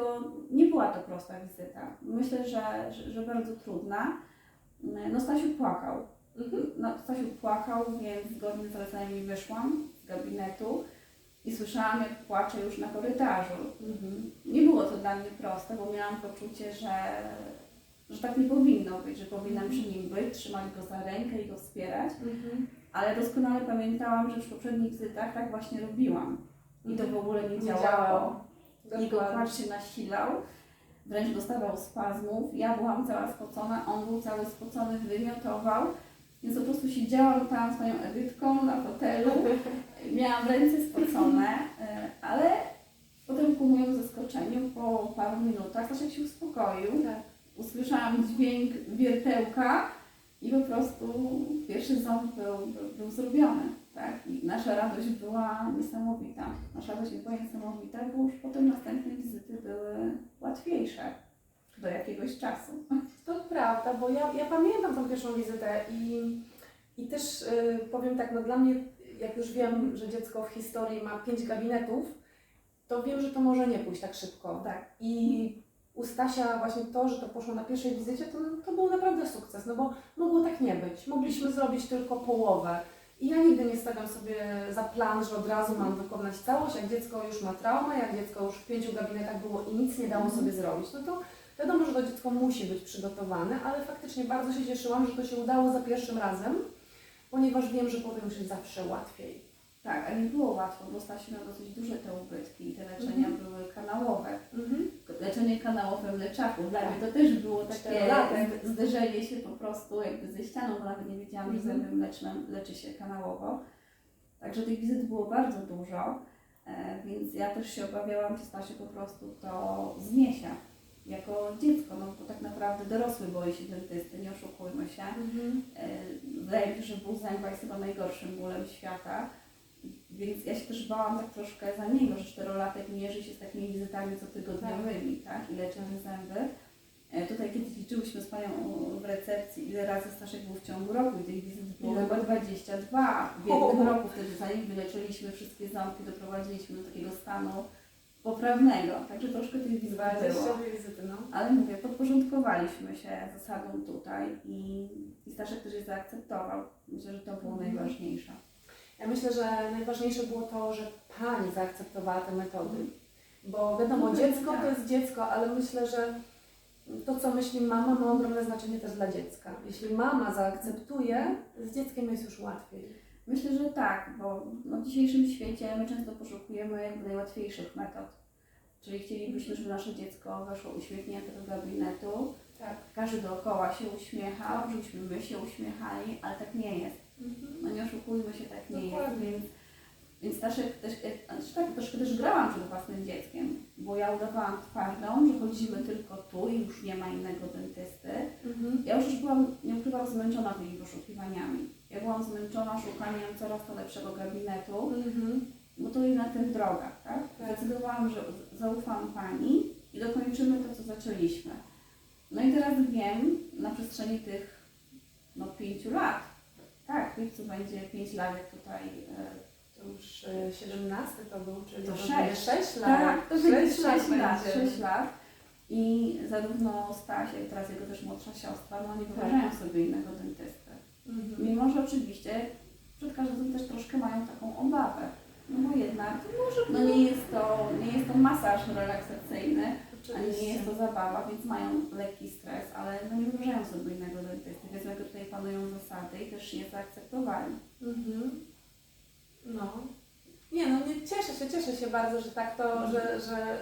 Dlatego nie była to prosta wizyta. Myślę, że, że, że bardzo trudna. No Stasiu płakał. Mhm. No, Stasiu płakał, więc zgodnie z zaleceniami wyszłam z gabinetu i słyszałam, jak płacze już na korytarzu. Mhm. Nie było to dla mnie proste, bo miałam poczucie, że, że tak nie powinno być, że powinnam przy nim być, trzymać go za rękę i go wspierać. Mhm. Ale doskonale pamiętałam, że już w poprzednich wizytach tak właśnie robiłam. I to w ogóle Nie działało. Płacz się nasilał, wręcz dostawał spazmów. Ja byłam cała spocona, on był cały spocony, wymiotował. Więc po prostu siedziałam tam z panią Edytką na fotelu. Miałam ręce spocone, e, ale potem ku mojemu zaskoczeniu po paru minutach Stasiek się uspokoił. Tak. Usłyszałam dźwięk wiertełka i po prostu pierwszy ząb był, był, był zrobiony. Tak? I nasza radość była niesamowita. Nasza radość była niesamowita, bo już potem następne wizyty były łatwiejsze do jakiegoś czasu. To prawda, bo ja, ja pamiętam tą pierwszą wizytę i, i też y, powiem tak, no dla mnie, jak już wiem, że dziecko w historii ma pięć gabinetów, to wiem, że to może nie pójść tak szybko. Tak. I u Stasia właśnie to, że to poszło na pierwszej wizycie, to, to był naprawdę sukces, no bo mogło tak nie być. Mogliśmy zrobić tylko połowę. I ja nigdy nie stawiam sobie za plan, że od razu mam wykonać całość, jak dziecko już ma traumę, jak dziecko już w pięciu gabinetach było i nic nie dało sobie zrobić. No to wiadomo, że to dziecko musi być przygotowane, ale faktycznie bardzo się cieszyłam, że to się udało za pierwszym razem, ponieważ wiem, że już jest zawsze łatwiej. Tak, a nie było łatwo, bo Stasiu miał dosyć duże te ubytki i kanałowe. Leczenie kanałowe mleczaków. Dla mnie to też było takie z- zderzenie się po prostu jakby ze ścianą, bo nawet nie wiedziałam, że Mhm. zęby mleczne leczy się kanałowo. Także tych wizyt było bardzo dużo, e, więc ja też się obawiałam, czy Stasiu po prostu to zniesie jako dziecko, no bo tak naprawdę dorosły boi się dentysty, nie oszukujmy się. E, Wydaje mi się, że ból zęba jest chyba najgorszym bólem świata. Więc ja się też bałam tak troszkę za niego, że czterolatek mierzy się z takimi wizytami cotygodniowymi, tak? I leczy te zęby. E, Tutaj kiedyś liczyłyśmy z panią w recepcji, ile razy Staszek był w ciągu roku i tych wizyt było Ile? chyba 22 w jednym roku. Wtedy zanim wyleczyliśmy wszystkie ząbki, doprowadziliśmy do takiego stanu poprawnego. Także troszkę tych wizyt było. 20 wizyty, no. Ale mówię, podporządkowaliśmy się zasadom tutaj i, i Staszek też je zaakceptował. Myślę, że to było Mhm. najważniejsze. Ja myślę, że najważniejsze było to, że Pani zaakceptowała te metody. Bo wiadomo, No, dziecko tak. to jest dziecko, ale myślę, że to, co myśli mama, ma ogromne znaczenie też dla dziecka. Jeśli mama zaakceptuje, z dzieckiem jest już łatwiej. Myślę, że tak, bo no, w dzisiejszym świecie my często poszukujemy jakby najłatwiejszych metod. Czyli chcielibyśmy, żeby nasze dziecko weszło uśmiechnięte do gabinetu, Tak. każdy dookoła się uśmiechał, żebyśmy my się uśmiechali, ale tak nie jest. No nie oszukujmy się, tak nie Dokładnie. jest. Więc, więc Staszek też, e, znaczy tak, troszkę też grałam przed własnym dzieckiem, bo ja udawałam twardą, że chodzimy tylko tu i już nie ma innego dentysty. Mhm. Ja już, już byłam, nie ukrywam, zmęczona tymi poszukiwaniami. Ja byłam zmęczona szukaniem coraz to lepszego gabinetu, Mhm. bo to i na tych drogach, tak? Tak. Zdecydowałam, że zaufam Pani i dokończymy to, co zaczęliśmy. No i teraz wiem, na przestrzeni tych no, pięciu lat, tak, w lipcu będzie pięć lat, jak tutaj e, To już e, 17 to był, czyli To to sześć. będzie 6 lat. Tak, to będzie 6 lat, będzie. 6 lat. I zarówno Stasia, jak teraz jego też młodsza siostra, no nie Tak. wyobrażają sobie innego dentysty. Mhm. Mimo, że oczywiście przed każdym też troszkę mają taką obawę. No bo jednak no nie jest to, nie jest to masaż relaksacyjny, ani nie jest to zabawa, więc mają lekki stres, ale no nie wyobrażają sobie innego dentysty, więc jakby tutaj panują zasady i też je zaakceptowali. Mhm. No. Nie no, nie, cieszę się, cieszę się bardzo, że tak to, że, że,